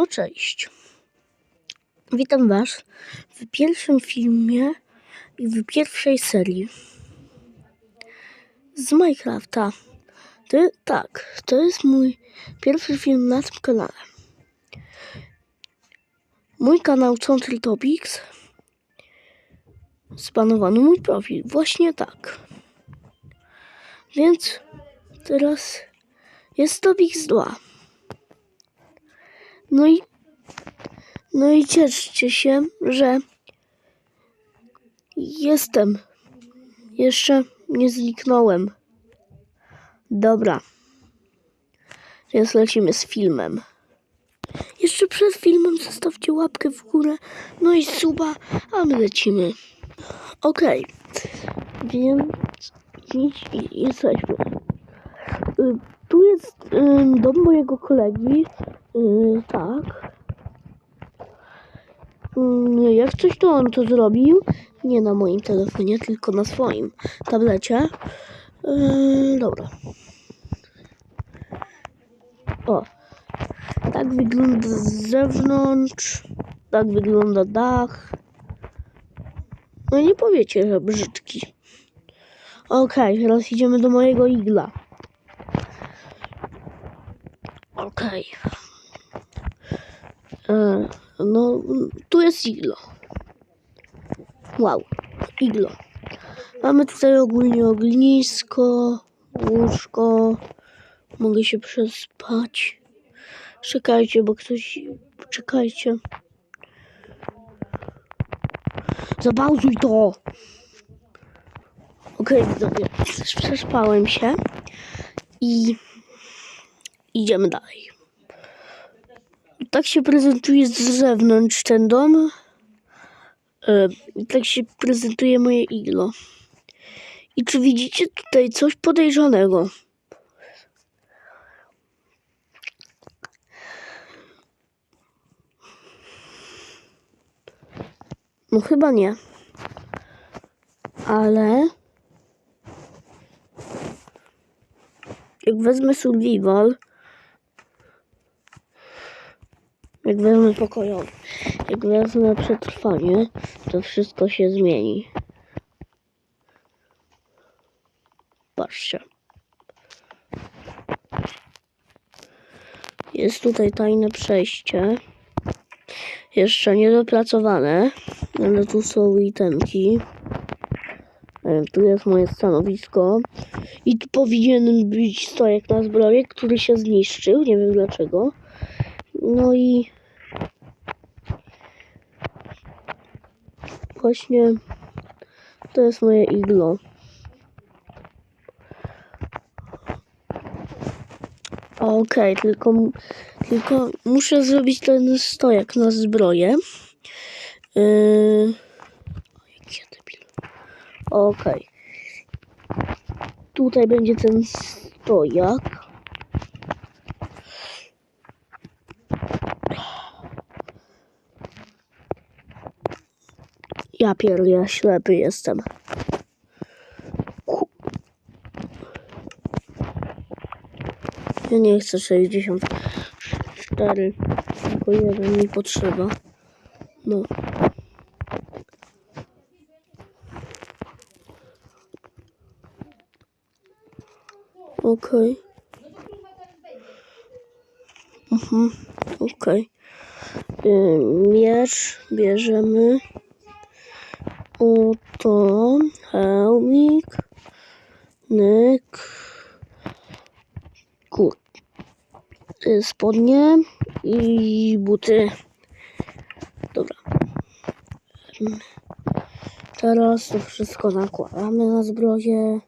No cześć. Witam Was w pierwszym filmie i w pierwszej serii z Minecrafta. To, tak, to jest mój pierwszy film na tym kanale. Mój kanał Country Topics spanowano mój profil. Właśnie tak. Więc teraz jest Topics 2. No i no i cieszcie się, że jestem. Jeszcze nie zniknąłem. Dobra. Więc lecimy z filmem. Jeszcze przed filmem zostawcie łapkę w górę, no i suba, a my lecimy. Okej. Więc dziś jesteśmy. Y, Tu jest dom mojego kolegi. Y, tak. Mm, Jak coś to on to zrobił. Nie na moim telefonie, tylko na swoim tablecie. Yy, dobra. O. Tak wygląda z zewnątrz. Tak wygląda dach. No nie powiecie, że brzydki. Okej, teraz idziemy do mojego igla. Okej. E, No, tu jest iglo. Wow, iglo. Mamy tutaj ogólnie ognisko, łóżko. Mogę się przespać. Czekajcie, bo ktoś... Czekajcie. Zapauzuj to! Okej, widzowie, przespałem się i idziemy dalej. Tak się prezentuje z zewnątrz ten dom. E, i tak się prezentuje moje iglo. I czy widzicie tutaj coś podejrzanego? No chyba nie. Ale jak wezmę survival, jak wezmę pokojowy, jak wezmę przetrwanie, to wszystko się zmieni. Patrzcie. Jest tutaj tajne przejście. Jeszcze niedopracowane, ale tu są itemki. E, Tu jest moje stanowisko. I tu powinien być stojak na zbroję, który się zniszczył. Nie wiem dlaczego. No i właśnie to jest moje iglo. Okej, tylko, mu- tylko muszę zrobić ten stojak na zbroję. Yy... Okej. Tutaj będzie ten stojak. Ja pierdolę, ślepy jestem. Ja nie chcę 64, tylko jeden mi potrzeba. No. Okej. Mhm, okej. Y, Miecz bierzemy. Oto hełmik, nyk, kur, y, spodnie i buty. Dobra. Teraz to wszystko nakładamy na zbroję.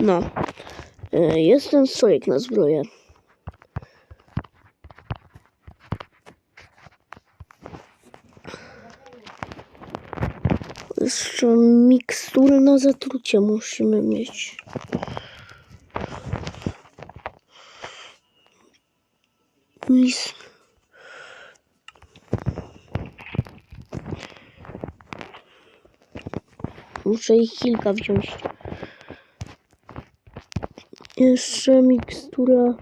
No. Y, Jest ten na zbroję. Jeszcze zatrucie musimy mieć. Mis... Muszę ich kilka wziąć. Jeszcze mikstura.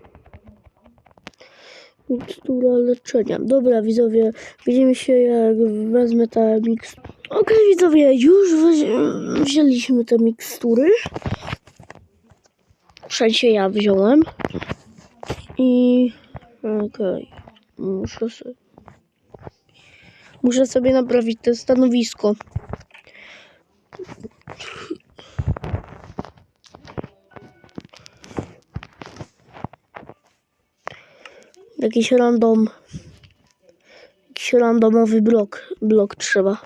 Mikstura leczenia. Dobra, widzowie, widzimy się jak wezmę tę miksturę. Okej, widzowie, już wzięliśmy te mikstury. W sensie ja wziąłem. I okej, muszę sobie. Muszę sobie naprawić to stanowisko. Jakiś random. Jakiś randomowy blok. Blok trzeba.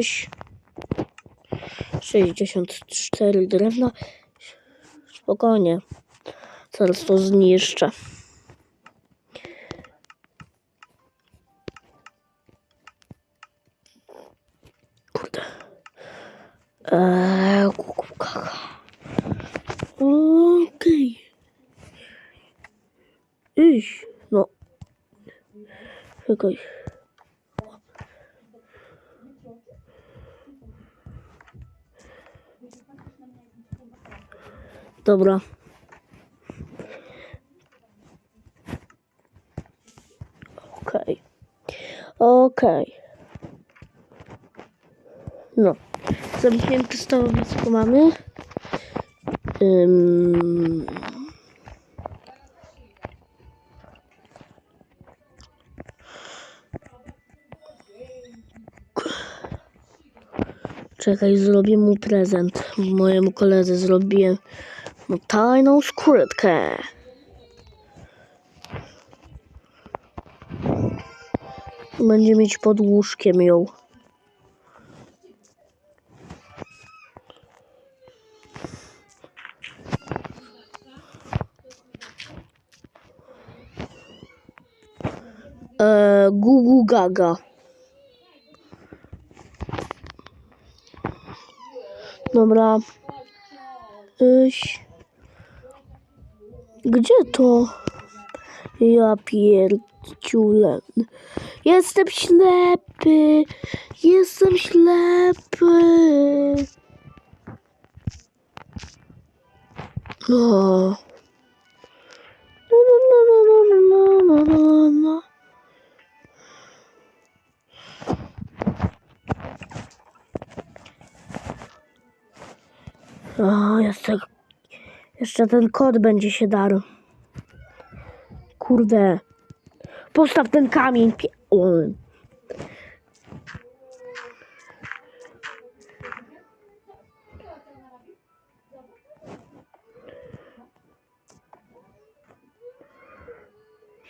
Iś. 64 drewna. Spokojnie. Zaraz to zniszczę. Kurde. Eee. Okej. Iść. No. Czekaj. Dobra. Okej. Okej. No. Zamknięte stanowisko mamy. Ym... Czekaj, zrobię mu prezent. Mojemu koledze zrobię mu tajną skrytkę. Będzie mieć pod łóżkiem ją. Eee, Gugu Gaga. Dobra. Iś. Gdzie to? Ja pierdziule. Jestem ślepy. Jestem ślepy. No. No, no, no, no, no, no, no, no. O, jeszcze, jeszcze ten kod będzie się darł. Kurde. Postaw ten kamień. Pie... o.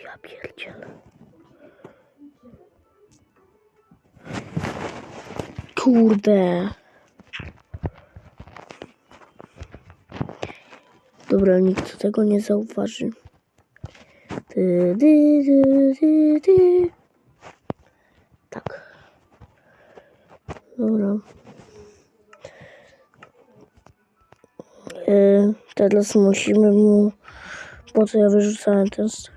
Ja pierdzielę. Kurde. Dobra, nikt tego nie zauważy. Ty, ty, ty, ty, ty. Tak. Dobra. E, teraz musimy mu... Po co ja wyrzucałem ten stół?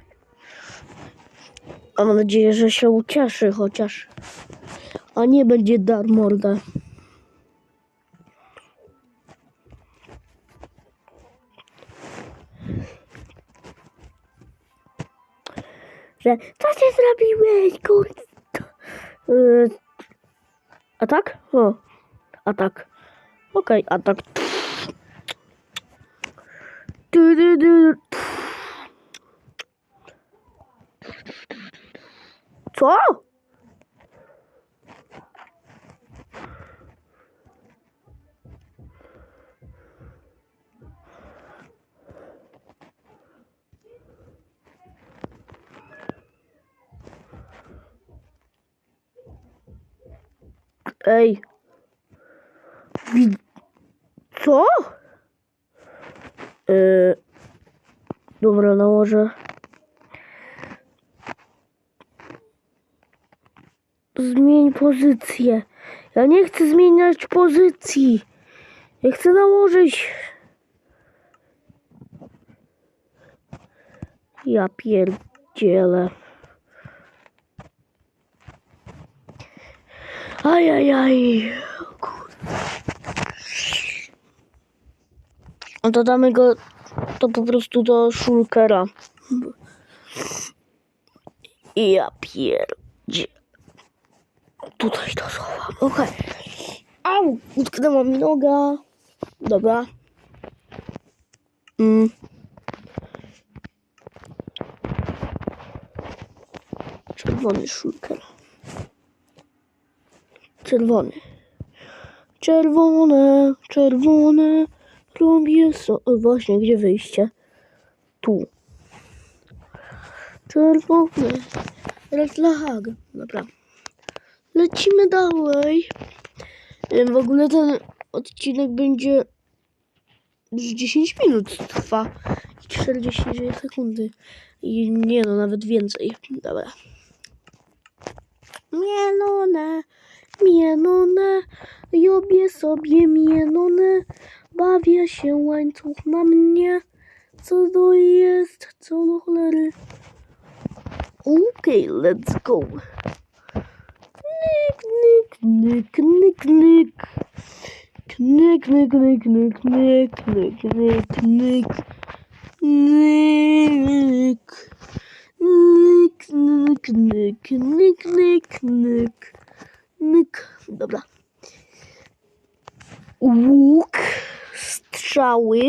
Mam nadzieję, że się ucieszy chociaż. A nie będzie dar morda. Że co ty zrobiłeś, kurde? Yy, atak? O, atak. Okej, atak. Du, du, du. Co? Ej. Co? Yy, dobra, nałożę. Zmień pozycję. Ja nie chcę zmieniać pozycji. Ja chcę nałożyć. Ja pierdzielę. Ajajaj. Kurde. No to damy go to po prostu do szulkera. I ja pierdzie. Tutaj to schowam. Okej. Au! Utknęła mi noga. Dobra. Mm. Czerwony szulker. Czerwony. Czerwone, czerwone. Robię so... Właśnie, gdzie wyjście? Tu. Czerwone. Red Lag. Dobra. Lecimy dalej. W ogóle ten odcinek będzie już 10 minut trwa. I 42 sekundy. I nie no, nawet więcej. Dobra. Mielone, mielone, robię sobie mielone, bawię się łańcuch na mnie. Co to jest? Co do cholery? Okej, let's go. Nyk, nyk, nyk, nyk, nyk. Knyk, nyk, nyk, nyk, nyk, nyk, nyk, nyk. Nyk. Nyk, nyk, nyk, nyk, nyk, nyk. Nyk. Dobra. Łuk, strzały,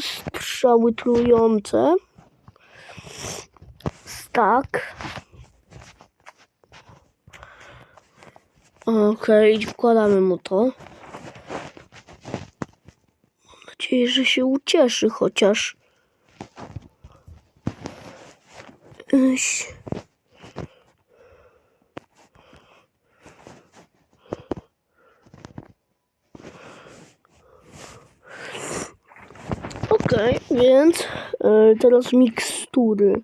strzały trujące, stak. Okej, wkładamy mu to. Mam nadzieję, że się ucieszy chociaż. Iś. Okej, więc e, teraz mikstury.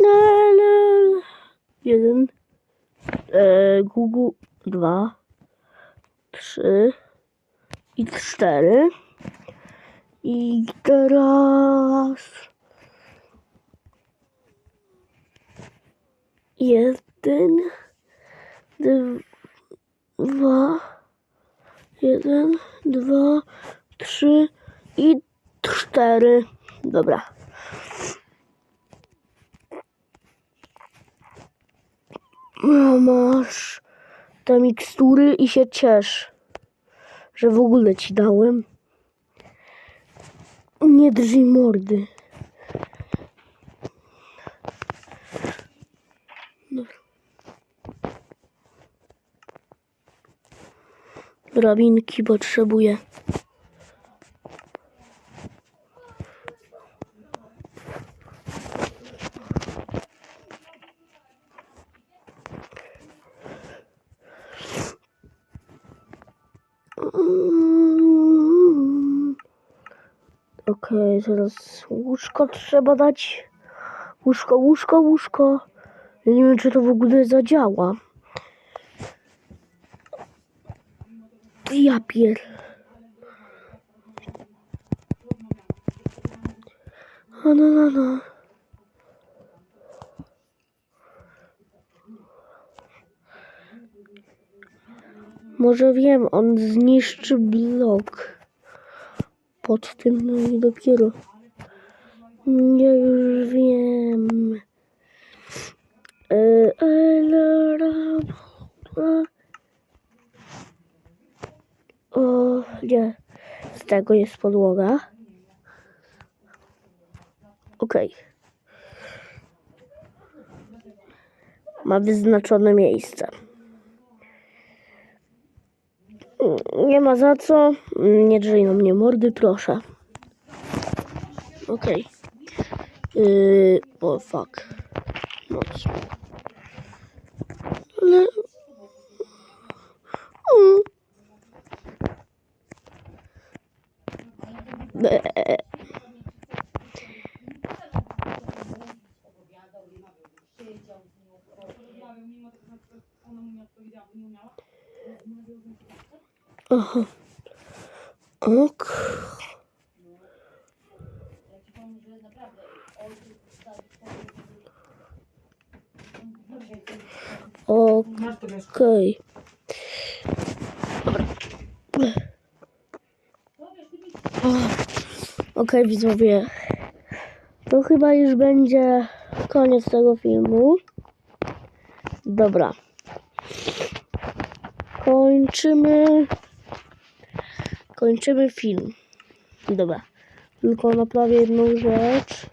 La, la. Jeden. E, Google dwa, trzy i cztery. I teraz jeden, dwa, jeden, dwa, trzy i cztery. Dobra. No, masz te mikstury i się ciesz, że w ogóle ci dałem. Nie drżyj mordy. Drabinki potrzebuję. Mm. Teraz łóżko trzeba dać. Łóżko, łóżko, łóżko. Ja nie wiem, czy to w ogóle zadziała. Ja pier... No, no, no, no. Może wiem, on zniszczy blok pod tym, no i dopiero. Ja już wiem. E, O, nie. Z tego jest podłoga. Okej. Ma wyznaczone miejsce. Nie ma za co. Nie drzyj na mnie mordy, proszę. Okej. Yy, o fuck. Noc. Ale... Mm. Be. Aha. Ok. Okej. Dobra. Okej, widzowie. To chyba już będzie koniec tego filmu. Dobra. Kończymy. Kończymy film. Dobra. Tylko naprawię jedną rzecz.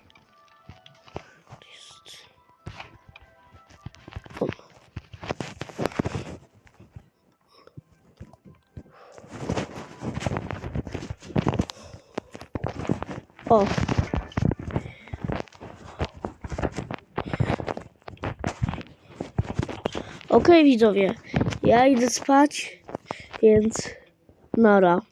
O. Okej, widzowie. Ja idę spać, więc nara.